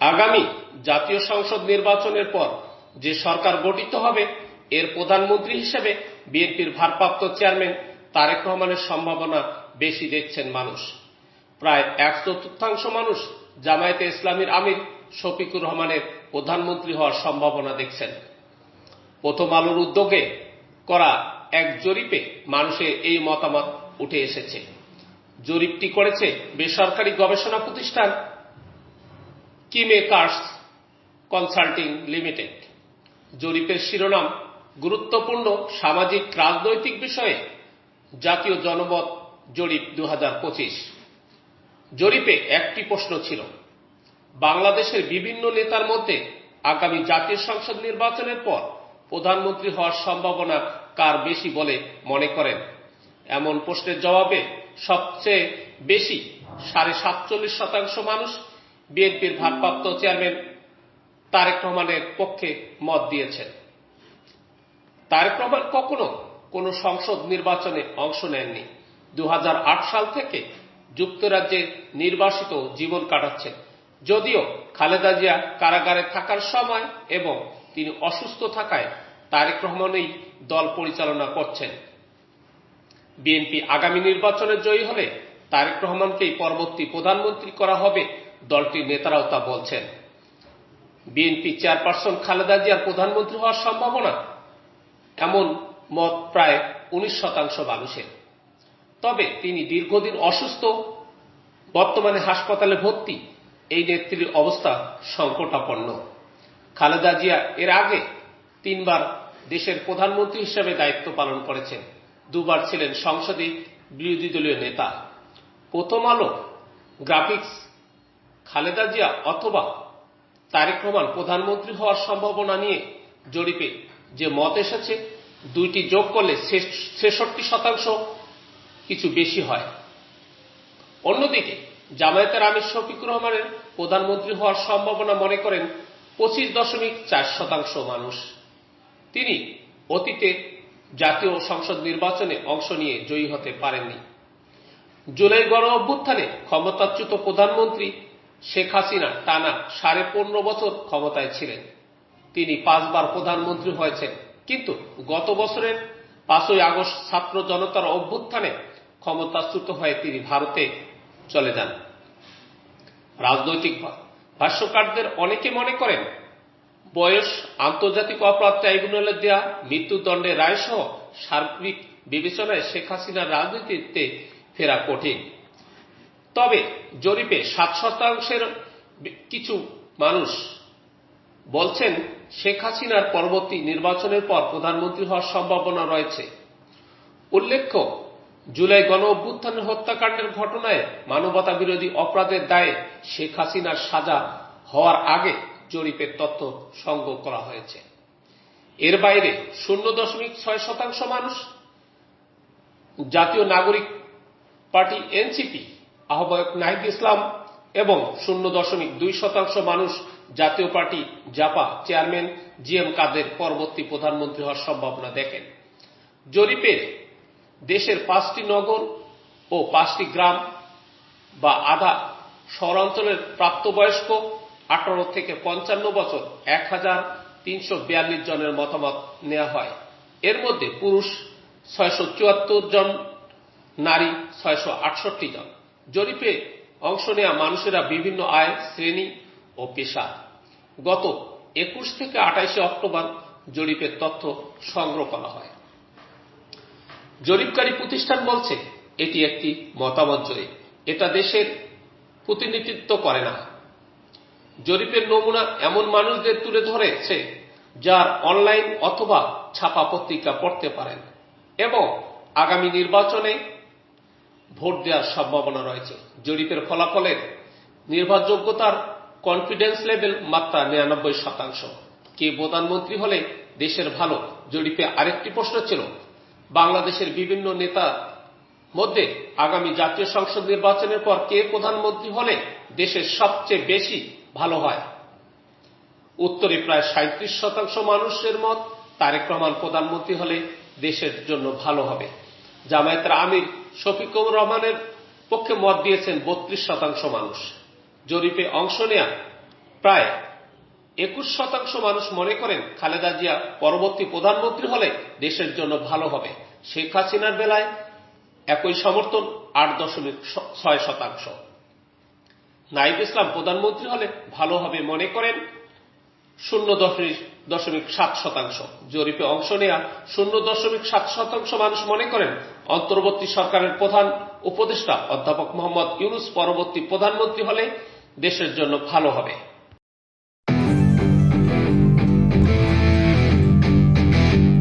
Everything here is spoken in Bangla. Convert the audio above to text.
আগামী জাতীয় সংসদ নির্বাচনের পর যে সরকার গঠিত হবে, এর প্রধানমন্ত্রী হিসেবে বিএনপির ভারপ্রাপ্ত চেয়ারম্যান তারেক রহমানের সম্ভাবনা বেশি দেখছেন মানুষ। প্রায় এক চতুর্থাংশ মানুষ জামায়াতে ইসলামীর আমির শফিকুর রহমানের প্রধানমন্ত্রী হওয়ার সম্ভাবনা দেখছেন। প্রথম আলোর উদ্যোগে করা এক জরিপে মানুষের এই মতামত উঠে এসেছে। জরিপটি করেছে বেসরকারি গবেষণা প্রতিষ্ঠান কিমেকার্স কনসাল্টিং লিমিটেড। জরিপের শিরোনাম, গুরুত্বপূর্ণ সামাজিক রাজনৈতিক বিষয়ে জাতীয় জনমত জরিপ দু হাজার পঁচিশ। জরিপে একটি প্রশ্ন ছিল, বাংলাদেশের বিভিন্ন নেতার মধ্যে আগামী জাতীয় সংসদ নির্বাচনের পর প্রধানমন্ত্রী হওয়ার সম্ভাবনা কার বেশি বলে মনে করেন? এমন প্রশ্নের জবাবে সবচেয়ে বেশি সাড়ে সাতচল্লিশ শতাংশ মানুষ বিএনপির ভারপ্রাপ্ত চেয়ারম্যান তারেক রহমানের পক্ষে মত দিয়েছেন। তারেক রহমান কখনো কোন সংসদ নির্বাচনে অংশ নেননি। দু হাজার আট সাল থেকে যুক্তরাজ্যে নির্বাসিত জীবন কাটাচ্ছেন। যদিও খালেদা জিয়া কারাগারে থাকার সময় এবং তিনি অসুস্থ থাকায় তারেক রহমানই দল পরিচালনা করছেন। বিএনপি আগামী নির্বাচনে জয়ী হলে তারেক রহমানকেই পরবর্তী প্রধানমন্ত্রী করা হবে দলটির নেতারাও তা বলছেন। বিএনপি চেয়ারপারসন খালেদা জিয়ার প্রধানমন্ত্রী হওয়ার সম্ভাবনা? এমন মত প্রায় উনিশ শতাংশ মানুষের। তবে তিনি দীর্ঘদিন অসুস্থ, বর্তমানে হাসপাতালে ভর্তি। এই নেত্রীর অবস্থা সংকটাপন্ন। খালেদা জিয়া এর আগে তিনবার দেশের প্রধানমন্ত্রী হিসেবে দায়িত্ব পালন করেছেন। দুবার ছিলেন সংসদে বিরোধী দলীয় নেতা। প্রথম আলো, গ্রাফিক্স খালেদা জিয়া অথবা তারেক রহমান প্রধানমন্ত্রী হওয়ার সম্ভাবনা নিয়ে জরিপে যে মত এসেছে, দুইটি যোগ করলে ছেষট্টি শতাংশ কিছু বেশি হয়। অন্যদিকে জামায়াতের আমির শফিকুর রহমানের প্রধানমন্ত্রী হওয়ার সম্ভাবনা মনে করেন পঁচিশ দশমিক চার শতাংশ মানুষ। তিনি অতীতে জাতীয় সংসদ নির্বাচনে অংশ নিয়ে জয়ী হতে পারেননি। জুলাই গণ অভ্যুত্থানে ক্ষমতাচ্যুত প্রধানমন্ত্রী শেখ হাসিনা টানা সাড়ে পনেরো বছর ক্ষমতায় ছিলেন। তিনি পাঁচবার প্রধানমন্ত্রী হয়েছেন। কিন্তু গত বছরের পাঁচই আগস্ট ছাত্র জনতার অভ্যুত্থানে ক্ষমতাচ্যুত হয়ে তিনি ভারতে চলে যান। রাজনৈতিক ভাষ্যকারদের অনেকে মনে করেন, বয়স আন্তর্জাতিক অপরাধ ট্রাইব্যুনালের দেওয়া মৃত্যুদণ্ডের রায়সহ সার্বিক বিবেচনায় শেখ হাসিনার রাজনীতিতে ফেরা কঠিন। তবে জরিপে সাত শতাংশের কিছু মানুষ বলছেন শেখ হাসিনার পরবর্তী নির্বাচনের পর প্রধানমন্ত্রী হওয়ার সম্ভাবনা রয়েছে। উল্লেখ্য, জুলাই গণ অভ্যুত্থানের হত্যাকাণ্ডের ঘটনায় মানবতা বিরোধী অপরাধের দায়ে শেখ হাসিনার সাজা হওয়ার আগে জরিপের তথ্য সংগ্রহ করা হয়েছে। এর বাইরে শূন্য দশমিক ছয় শতাংশ মানুষ জাতীয় নাগরিক পার্টি এনসিপি আহ্বায়ক নাহিদ ইসলাম এবং শূন্য দশমিক দুই শতাংশ মানুষ Jatiya Party JaPa chairman G M Quader পরবর্তী প্রধানমন্ত্রী হওয়ার সম্ভাবনা দেখেন। জরিপে দেশের পাঁচটি নগর ও পাঁচটি গ্রাম বা আধা শহরাঞ্চলের প্রাপ্তবয়স্ক আঠারো থেকে পঞ্চান্ন বছর এক হাজার তিনশো বিয়াল্লিশ জনের মতামত নেওয়া হয়। এর মধ্যে পুরুষ ছয়শো চুয়াত্তর জন, নারী ছয়শো আটষট্টি জন। জরিপে অংশ নেওয়া মানুষেরা বিভিন্ন আয়, শ্রেণি ও পেশা। গত একুশ থেকে আঠাইশে অক্টোবর জরিপের তথ্য সংগ্রহ করা হয়। জরিপকারী প্রতিষ্ঠান বলছে, এটি একটি মতামত জরিপ। এটা দেশের প্রতিনিধিত্ব করে না। জরিপের নমুনা এমন মানুষদের তুলে ধরেছে, যার অনলাইন অথবা ছাপা পত্রিকা পড়তে পারেন এবং আগামী নির্বাচনে ভোট দেওয়ার সম্ভাবনা রয়েছে। জরিপের ফলাফলের নির্ভরযোগ্যতার কনফিডেন্স লেভেল মাত্রা নিরানব্বই শতাংশ। কে প্রধানমন্ত্রী হলে দেশের ভালো? জরিপে আরেকটি প্রশ্ন ছিল, বাংলাদেশের বিভিন্ন নেতা মধ্যে আগামী জাতীয় সংসদ নির্বাচনের পর কে প্রধানমন্ত্রী হলে দেশের সবচেয়ে বেশি ভালো হয়? উত্তরে প্রায় সাঁত্রিশ শতাংশ মানুষের মত তারেক রহমান প্রধানমন্ত্রী হলে দেশের জন্য ভালো হবে। জামায়াতের আমির শফিকুর রহমানের পক্ষে মত দিয়েছেন বত্রিশ শতাংশ মানুষ। জরিপে অংশ নেয়া প্রায় একুশ শতাংশ মানুষ মনে করেন খালেদা জিয়া পরবর্তী প্রধানমন্ত্রী হলে দেশের জন্য ভালো হবে। শেখ হাসিনার বেলায় একই সমর্থন আট দশমিক ছয় শতাংশ। নাইব ইসলাম প্রধানমন্ত্রী হলে ভালো হবে মনে করেন শূন্য দশমিক দশমিক সাত শতাংশ। জরিপে অংশ নেয়া শূন্য দশমিক সাত শতাংশ মানুষ মনে করেন অন্তর্বর্তী সরকারের প্রধান উপদেষ্টা অধ্যাপক মোহাম্মদ ইউনুস পরবর্তী প্রধানমন্ত্রী হলে দেশের জন্য ভালো হবে।